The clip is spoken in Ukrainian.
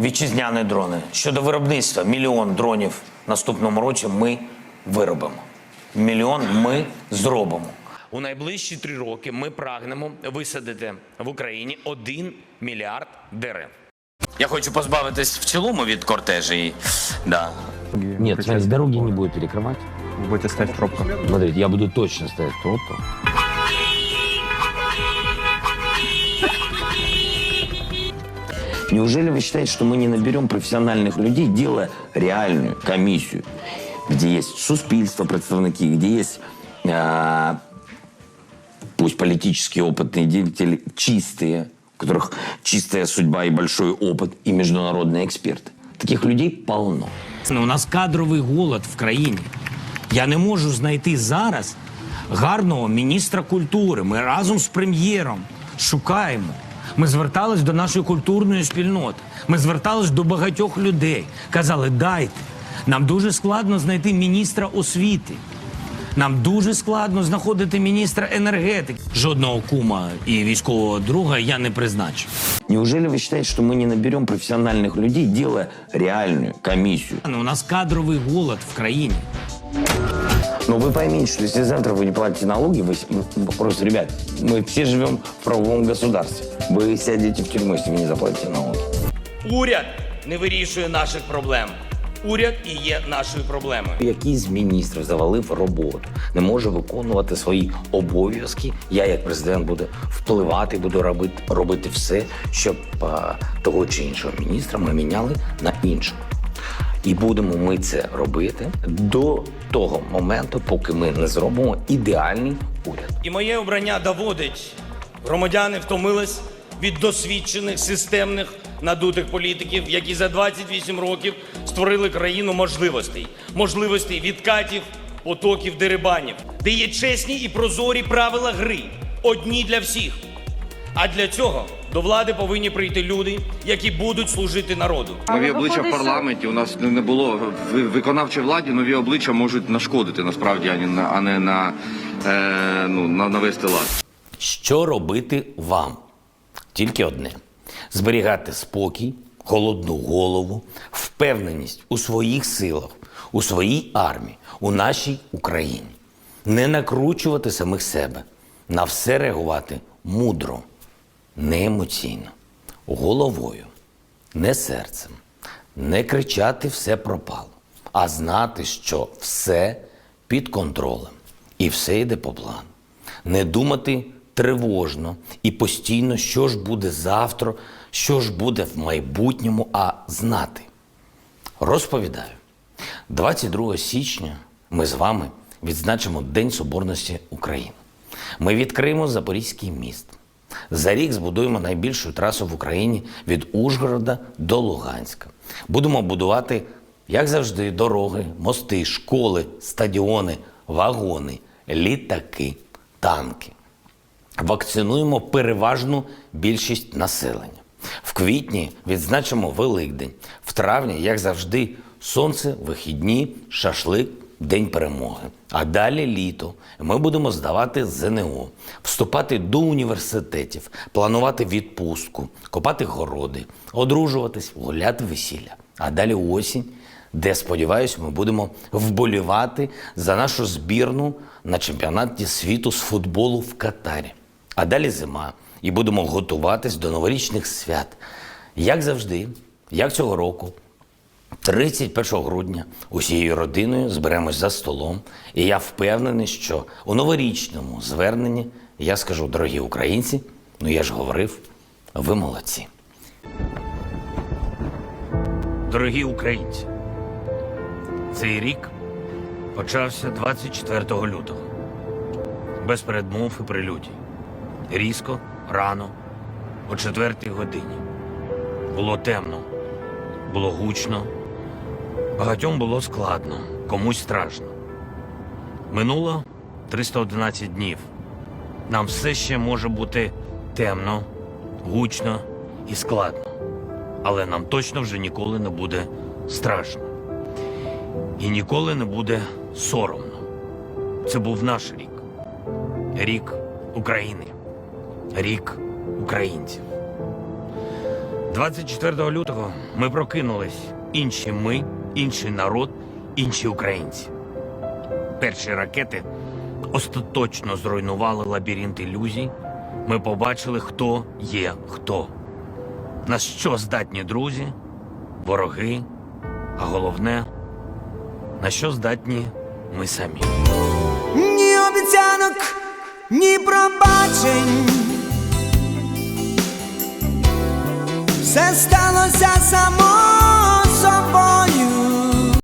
вітчизняні дрони. Щодо виробництва, мільйон дронів наступному році ми виробимо. Мільйон ми зробимо. У найближчі три роки ми прагнемо висадити в Україні один мільярд дерев. Я хочу позбавитись в цілому від кортежі. Да. Нет, смотри, дороги не будет перекрывать. Вы будете стоять в пробках. Смотрите, я буду точно стоять в пробках. Неужели вы считаете, что мы не наберем профессиональных людей, делая реальную комиссию, где есть суспільство представники, где есть а, пусть политически опытные деятели, чистые, у которых чистая судьба и большой опыт, и международные эксперты. Таких людей полно. У нас кадровий голод в країні. Я не можу знайти зараз гарного міністра культури. Ми разом з прем'єром шукаємо. Ми звертались до нашої культурної спільноти. Ми звертались до багатьох людей. Казали, дайте. Нам дуже складно знайти міністра освіти. Нам дуже складно знаходити міністра енергетики. Жодного кума і військового друга я не призначив. Неужели вы считаете, что мы не наберем профессиональных людей, делая реальную комиссию? У нас кадровий голод в країні. Но вы поймите, что если завтра вы не платите налоги, вы с- ну, просто, ребят, мы все живем в правовом государстве. Вы сядете в тюрьму, если вы не заплатите налоги. Уряд не вирішує наших проблем. Уряд і є нашою проблемою. Який з міністрів завалив роботу, не може виконувати свої обов'язки. Я, як президент, буду впливати, буду робити, робити все, щоб а, того чи іншого міністра ми міняли на іншого. І будемо ми це робити до того моменту, поки ми не зробимо ідеальний уряд. І моє обрання доводить, громадяни втомились від досвідчених системних надутих політиків, які за 28 років створили країну можливостей, можливостей відкатів, потоків дерибанів, де є чесні і прозорі правила гри, одні для всіх. А для цього до влади повинні прийти люди, які будуть служити народу. Нові обличчя в парламенті у нас не було в виконавчій владі. Нові обличчя можуть нашкодити насправді, а не на а не на, е, ну, на навести лад. Що робити вам? Тільки одне: зберігати спокій, холодну голову, впевненість у своїх силах, у своїй армії, у нашій Україні. Не накручувати самих себе, на все реагувати мудро, не емоційно, головою, не серцем, не кричати все пропало, а знати, що все під контролем і все йде по плану. Не думати тривожно і постійно, що ж буде завтра, що ж буде в майбутньому, а знати. Розповідаю, 22 січня ми з вами відзначимо День Соборності України. Ми відкриємо Запорізький міст. За рік збудуємо найбільшу трасу в Україні від Ужгорода до Луганська. Будемо будувати, як завжди, дороги, мости, школи, стадіони, вагони, літаки, танки. Вакцинуємо переважну більшість населення. В квітні відзначимо Великдень. В травні, як завжди, сонце, вихідні, шашлик, День перемоги. А далі літо. Ми будемо здавати ЗНО, вступати до університетів, планувати відпустку, копати городи, одружуватись, гуляти весілля. А далі осінь, де, сподіваюся, ми будемо вболівати за нашу збірну на чемпіонаті світу з футболу в Катарі. А далі зима, і будемо готуватись до новорічних свят. Як завжди, як цього року, 31 грудня усією родиною зберемось за столом, і я впевнений, що у новорічному зверненні я скажу, дорогі українці, ну я ж говорив, ви молодці. Дорогі українці, цей рік почався 24 лютого. Без передмов і прелюдій. Різко, рано, о четвертій годині. Було темно, було гучно, багатьом було складно, комусь страшно. Минуло 311 днів. Нам все ще може бути темно, гучно і складно але нам точно вже ніколи не буде страшно. І ніколи не буде соромно. Це був наш рік. Рік України. Рік українців. 24 лютого ми прокинулись. Інші ми, інший народ, інші українці. Перші ракети остаточно зруйнували лабіринт ілюзій. Ми побачили, хто є хто. На що здатні друзі, вороги, а головне, на що здатні ми самі. Ні обіцянок, ні пробачень. Esta noche es amor.